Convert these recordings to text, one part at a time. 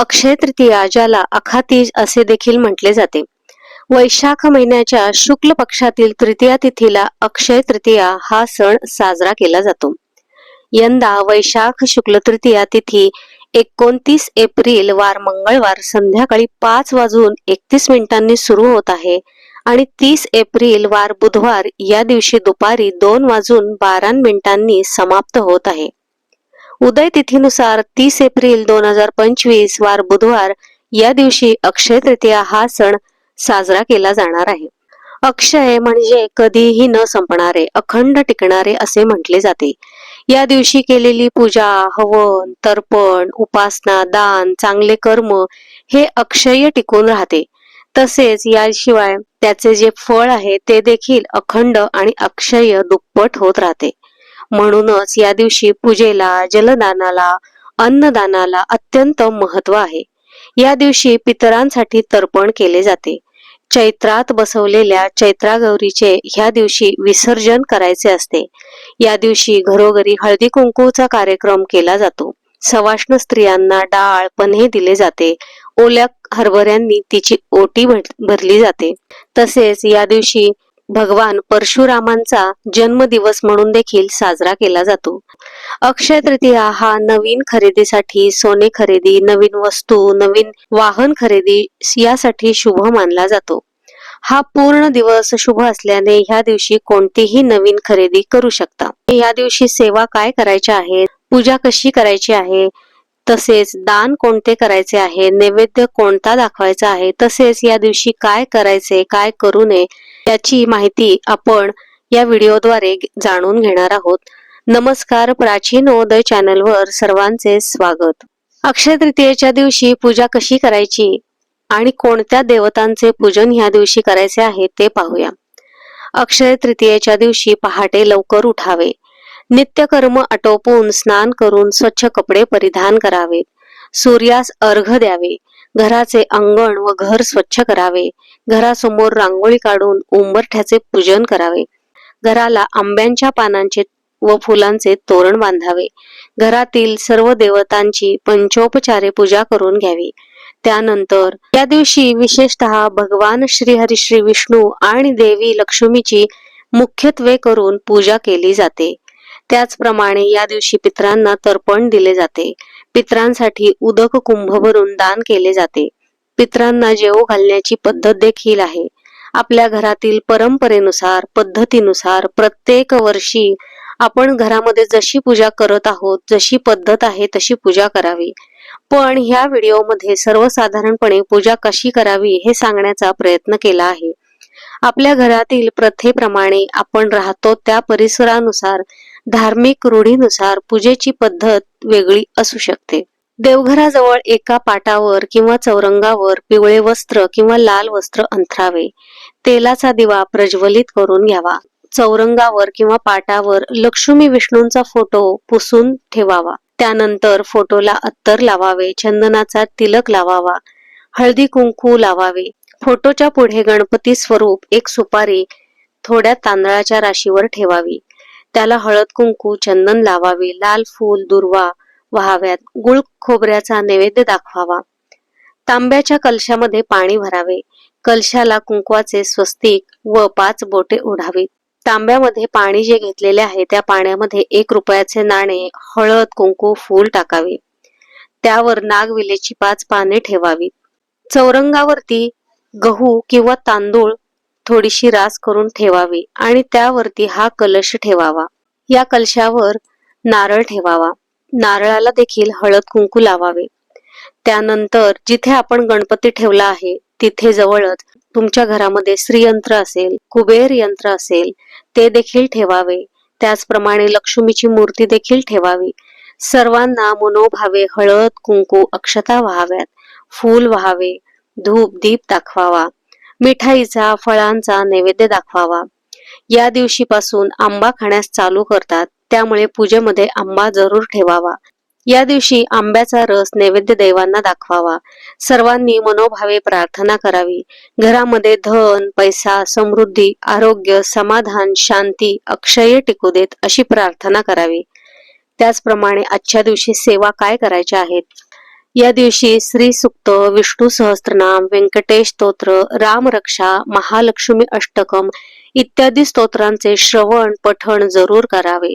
अक्षय तृतीया ज्याला अखातीज असे देखील म्हटले जाते. वैशाख महिन्याच्या शुक्ल पक्षातील तृतीया तिथीला अक्षय तृतीया हा सण साजरा केला जातो. यंदा वैशाख शुक्ल तृतीया तिथी एकोणतीस एप्रिल वार मंगळवार संध्याकाळी पाच वाजून एकतीस मिनिटांनी सुरू होत आहे आणि तीस एप्रिल वार बुधवार या दिवशी दुपारी दोन वाजून बारा मिनिटांनी समाप्त होत आहे. उदय तिथीनुसार तीस एप्रिल दोन हजार पंचवीस वार बुधवार या दिवशी अक्षय तृतीया हा सण साजरा केला जाणार आहे. अक्षय म्हणजे कधीही न संपणारे अखंड टिकणारे असे म्हटले जाते. या दिवशी केलेली पूजा हवन तर्पण उपासना दान चांगले कर्म हे अक्षय टिकून राहते. तसेच याशिवाय त्याचे जे फळ आहे ते देखील अखंड आणि अक्षय दुप्पट होत राहते. म्हणूनच या दिवशी पूजेला जलदानाला अन्नदानाला अत्यंत महत्त्व आहे. या दिवशी पितरांसाठी तर्पण केले जाते. चैत्रात बसवलेल्या चैत्रागौरीचे ह्या दिवशी विसर्जन करायचे असते. या दिवशी घरोघरी हळदी कुंकूचा कार्यक्रम केला जातो. सवाष्ण स्त्रियांना डाळ पन्हे दिले जाते. ओल्या हरभऱ्यांनी तिची ओटी भरली जाते. तसेच या दिवशी भगवान परशुरामांचा जन्मदिवस म्हणून देखील साजरा केला जातो. अक्षय तृतीया हा नवीन खरेदीसाठी सोने खरेदी नवीन वस्तू नवीन वाहन खरेदी यासाठी शुभ मानला जातो. हा पूर्ण दिवस शुभ असल्याने ह्या दिवशी कोणतीही नवीन खरेदी करू शकता. या दिवशी सेवा काय करायच्या आहेत पूजा कशी करायची आहे? तसेच दान कोणते करायचे आहे? नैवेद्य कोणता दाखवायचा आहे? तसेच या दिवशी काय करायचे काय करू नये याची माहिती आपण या व्हिडिओद्वारे जाणून घेणार आहोत. नमस्कार प्राचीन ओदय चॅनलवर सर्वांचे स्वागत. अक्षय तृतीयेच्या दिवशी पूजा कशी करायची आणि कोणत्या देवतांचे पूजन ह्या दिवशी करायचे आहे ते पाहूया. अक्षय तृतीयेच्या दिवशी पहाटे लवकर उठावे. नित्यकर्म आटोपून स्नान करून स्वच्छ कपडे परिधान करावेत सूर्यास अर्घ द्यावे. घराचे अंगण व घर स्वच्छ करावे. घरासमोर रांगोळी काढून उंबरठ्याचे पूजन करावे. घराला आंब्यांच्या पानांचे व फुलांचे तोरण बांधावे. घरातील सर्व देवतांची पंचोपचारे पूजा करून घ्यावी. त्यानंतर या दिवशी विशेषतः भगवान श्रीहरी श्री विष्णू आणि देवी लक्ष्मीची मुख्यत्वे करून पूजा केली जाते. त्याचप्रमाणे या दिवशी पित्रांना तर्पण दिले जाते. पित्रांसाठी उदक कुंभ भरून दान केले जाते. पित्रांना जेव घालण्याची पद्धत देखील आहे. आपल्या घरातील परंपरेनुसार पद्धतीनुसार प्रत्येक वर्षी आपण घरामध्ये जशी पूजा करत आहोत जशी पद्धत आहे तशी पूजा करावी. पण ह्या व्हिडिओमध्ये सर्वसाधारणपणे पूजा कशी करावी हे सांगण्याचा प्रयत्न केला आहे. आपल्या घरातील प्रथेप्रमाणे आपण राहतो त्या परिसरानुसार धार्मिक रूढीनुसार पूजेची पद्धत वेगळी असू शकते. देवघराजवळ एका पाटावर किंवा चौरंगावर पिवळे वस्त्र किंवा लाल वस्त्र अंथरावे. तेलाचा दिवा प्रज्वलित करून घ्यावा. चौरंगावर किंवा पाटावर लक्ष्मी विष्णूंचा फोटो पुसून ठेवावा. त्यानंतर फोटोला अत्तर लावावे चंदनाचा तिलक लावावा हळदी कुंकू लावावे. फोटोच्या पुढे गणपती स्वरूप एक सुपारी थोड्या तांदळाच्या राशीवर ठेवावी. त्याला हळद कुंकू चंदन लावावे लाल फूल दुर्वा व्हाव्यात गुळ खोबऱ्याचा नैवेद्य दाखवावा. तांब्याच्या कलशामध्ये पाणी भरावे. कलशाला कुंकवाचे स्वस्तिक व पाच बोटे ओढावीत तांब्यामध्ये पाणी जे घेतलेले आहे त्या पाण्यामध्ये एक रुपयाचे नाणे हळद कुंकू फूल टाकावे. त्यावर नागविलेची पाच पाने ठेवावीत. चौरंगावरती गहू किंवा तांदूळ थोडीशी रास करून ठेवावी आणि त्यावरती हा कलश ठेवावा. या कलशावर नारळ ठेवावा. नारळाला देखील हळद कुंकू लावावे. त्यानंतर जिथे आपण गणपती ठेवला आहे तिथे जवळच तुमच्या घरामध्ये श्रीयंत्र असेल कुबेर यंत्र असेल ते देखील ठेवावे. त्याचप्रमाणे लक्ष्मीची मूर्ती देखील ठेवावी. सर्वांना मनोभावे हळद कुंकू अक्षता व्हाव्यात. फूल व्हावे. धूप दीप दाखवावा. मिठाईचा फळांचा नैवेद्य दाखवावा. या दिवशीपासून आंबा खाण्यास चालू करतात त्यामुळे पूजेमध्ये आंबा जरूर ठेवावा. या दिवशी आंब्याचा रस नैवेद्य देवांना दाखवावा. सर्वांनी मनोभावे प्रार्थना करावी. घरामध्ये धन पैसा समृद्धी आरोग्य समाधान शांती अक्षय टिकू देत अशी प्रार्थना करावी. त्याचप्रमाणे आजच्या दिवशी सेवा काय करायच्या आहेत? या दिवशी श्री सुक्त विष्णू सहस्त्रनाम व्यंकटेश स्तोत्र रामरक्षा महालक्ष्मी अष्टकम इत्यादी स्तोत्रांचे श्रवण पठण जरूर करावे.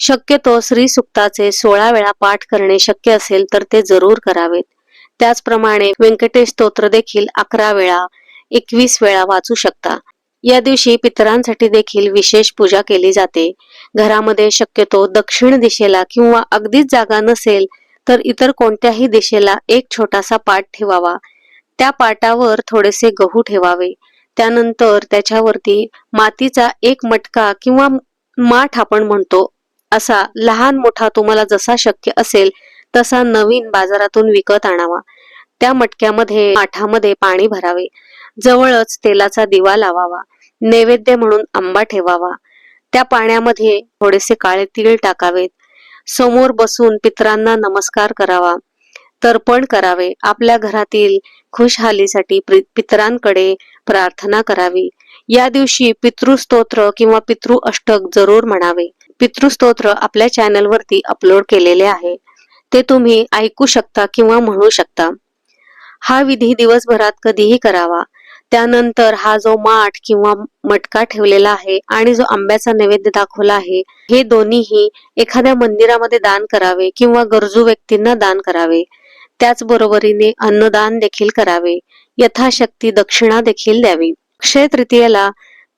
शक्यतो श्री सुक्ताचे सोळा वेळा पाठ करणे शक्य असेल तर ते जरूर करावेत. त्याचप्रमाणे व्यंकटेश स्तोत्र देखील अकरा वेळा एकवीस वेळा वाचू शकता. या दिवशी पितरांसाठी देखील विशेष पूजा केली जाते. घरामध्ये शक्यतो दक्षिण दिशेला किंवा अगदीच जागा नसेल तर इतर कोणत्याही दिशेला एक छोटासा पाट ठेवावा. त्या पाटावर थोडेसे गहू ठेवावे. त्यानंतर त्याच्यावरती मातीचा एक मटका किंवा माठ आपण म्हणतो. असा लहान मोठा तुम्हाला जसा शक्य असेल तसा नवीन बाजारातून विकत आणावा. त्या मटक्यामध्ये माठामध्ये पाणी भरावे. जवळच तेलाचा दिवा लावावा. नैवेद्य म्हणून आंबा ठेवावा. त्या पाण्यामध्ये थोडेसे काळे तीळ टाकावेत. समोर बसून पितरांना नमस्कार करावा. तर्पण करावे. आपल्या घरातील खुशहालीसाठी पितरांकडे प्रार्थना करावी. या दिवशी पितृस्तोत्र किंवा पितृ अष्टक जरूर म्हणावे. पितृस्तोत्र आपल्या चॅनलवरती अपलोड केलेले आहे. ते तुम्ही ऐकू शकता किंवा म्हणू शकता. हा विधी दिवसभरात कधीही करावा. त्यानंतर हा जो माठ किंवा मटका ठेवलेला आहे आणि जो आंब्याचा नैवेद्य दाखवला आहे हे दोन्हीही एखाद्या मंदिरामध्ये दान करावे किंवा गरजू व्यक्तींना दान करावे. त्याचबरोबरीने अन्नदान देखील करावे. यथाशक्ती दक्षिणा देखील द्यावी. अक्षय तृतीयेला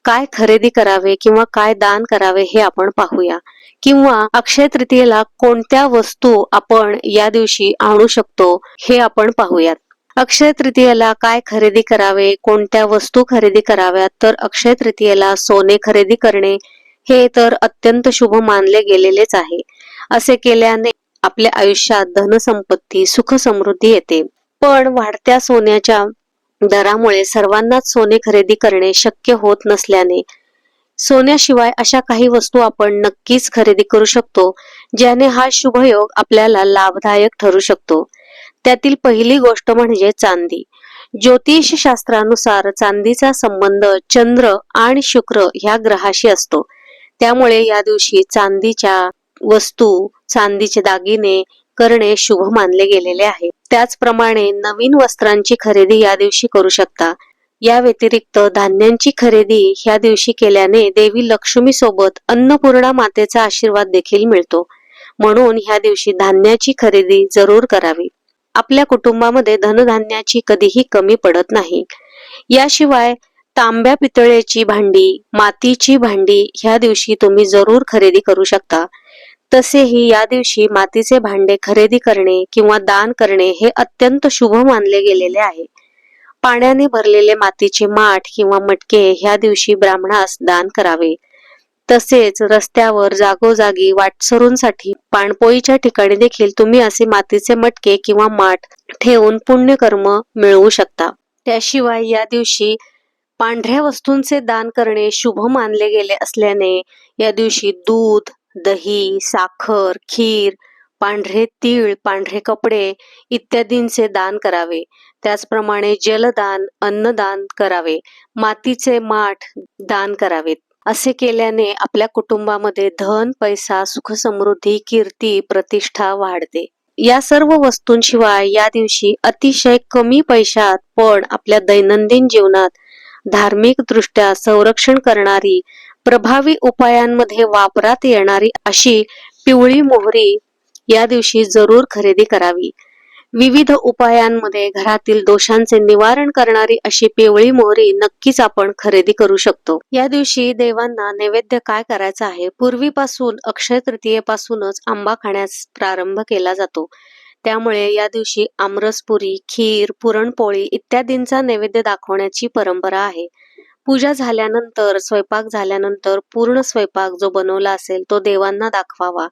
काय खरेदी करावे किंवा काय दान करावे हे आपण पाहूया. किंवा अक्षय तृतीयेला कोणत्या वस्तू आपण या दिवशी आणू शकतो हे आपण पाहूयात. अक्षय तृतीयेला काय खरेदी करावे? कोणत्या वस्तू खरेदी कराव्यात? तर अक्षय तृतीयेला सोने खरेदी करणे हे तर अत्यंत शुभ मानले गेलेलेच आहे. असे केल्याने आपल्या आयुष्यात धनसंपत्ती सुख समृद्धी येते. पण वाढत्या सोन्याच्या दरामुळे सर्वांनाच सोने खरेदी करणे शक्य होत नसल्याने सोन्याशिवाय अशा काही वस्तू आपण नक्कीच खरेदी करू शकतो ज्याने हा शुभयोग आपल्याला लाभदायक ठरू शकतो. त्यातील पहिली गोष्ट म्हणजे चांदी. ज्योतिष शास्त्रानुसार चांदीचा संबंध चंद्र आणि शुक्र ह्या ग्रहाशी असतो. त्यामुळे या दिवशी चांदीच्या वस्तू चांदीचे दागिने करणे शुभ मानले गेलेले आहे. त्याचप्रमाणे नवीन वस्त्रांची खरेदी या दिवशी करू शकता. या व्यतिरिक्त धान्यांची खरेदी ह्या दिवशी केल्याने देवी लक्ष्मी सोबत अन्नपूर्णा मातेचा आशीर्वाद देखील मिळतो. म्हणून ह्या दिवशी धान्याची खरेदी जरूर करावी. आपल्या कुटुंबामध्ये धनधान्याची कधीही कमी पडत नाही. याशिवाय तांब्या पितळेची भांडी मातीची भांडी ह्या दिवशी तुम्ही जरूर खरेदी करू शकता. तसेही या दिवशी मातीचे भांडे खरेदी करणे किंवा दान करणे हे अत्यंत शुभ मानले गेलेले आहे. पाण्याने भरलेले मातीचे माठ किंवा मटके ह्या दिवशी ब्राह्मणास दान करावे. तसेच रस्त्यावर जागोजागी वाटसरूंसाठी पाणपोईच्या ठिकाणी देखील तुम्ही असे मातीचे मटके किंवा माठ ठेवून पुण्यकर्म मिळवू शकता. त्याशिवाय या दिवशी पांढऱ्या वस्तूंचे दान करणे शुभ मानले गेले असल्याने या दिवशी दूध दही साखर खीर पांढरे तीळ पांढरे कपडे इत्यादींचे दान करावे. त्याचप्रमाणे जलदान अन्नदान करावे. मातीचे माठ दान करावेत. असे केल्याने आपल्या कुटुंबामध्ये धन पैसा सुख समृद्धी कीर्ती प्रतिष्ठा वाढते. या सर्व वस्तूंशिवाय या दिवशी अतिशय कमी पैशात पण आपल्या दैनंदिन जीवनात धार्मिक दृष्ट्या संरक्षण करणारी प्रभावी उपायांमध्ये वापरात येणारी अशी पिवळी मोहरी या दिवशी जरूर खरेदी करावी. विविध उपायांमध्ये घरातील दोषांचे निवारण करणारी अशी पिवळी मोहरी नक्कीच आपण खरेदी करू शकतो. या दिवशी देवांना नैवेद्य काय करायचं आहे? पूर्वीपासून अक्षय तृतीयेपासूनच आंबा खाण्यास प्रारंभ केला जातो. त्यामुळे या दिवशी आमरसपुरी खीर पुरणपोळी इत्यादींचा नैवेद्य दाखवण्याची परंपरा आहे. पूजा झाल्यानंतर स्वयंपाक झाल्यानंतर पूर्ण स्वयंपाक जो बनवला असेल तो देवांना दाखवावा.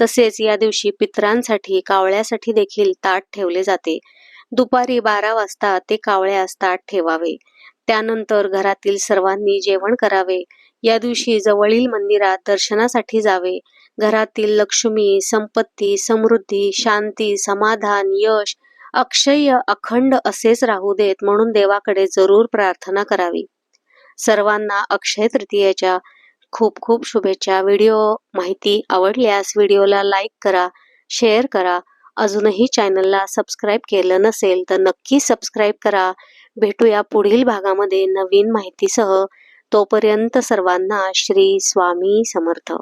तसेच या दिवशी पितरांसाठी कावळ्यासाठी देखील ताट ठेवले जाते. दुपारी बारा वाजता ते कावळ्यास ताट ठेवावे. त्यानंतर घरातील सर्वांनी जेवण करावे. या दिवशी जवळील मंदिरात दर्शनासाठी जावे. घरातील लक्ष्मी संपत्ती समृद्धी शांती समाधान यश अक्षय अखंड असेच राहू देत म्हणून देवाकडे जरूर प्रार्थना करावी. सर्वांना अक्षय तृतीयेच्या खूप खूप शुभेच्छा. व्हिडिओ माहिती आवडल्यास व्हिडिओला लाईक करा शेअर करा. अजूनही चॅनलला सबस्क्राईब केलं नसेल तर नक्की सबस्क्राईब करा. भेटूया पुढील भागामध्ये नवीन माहितीसह. तोपर्यंत सर्वांना श्री स्वामी समर्थ.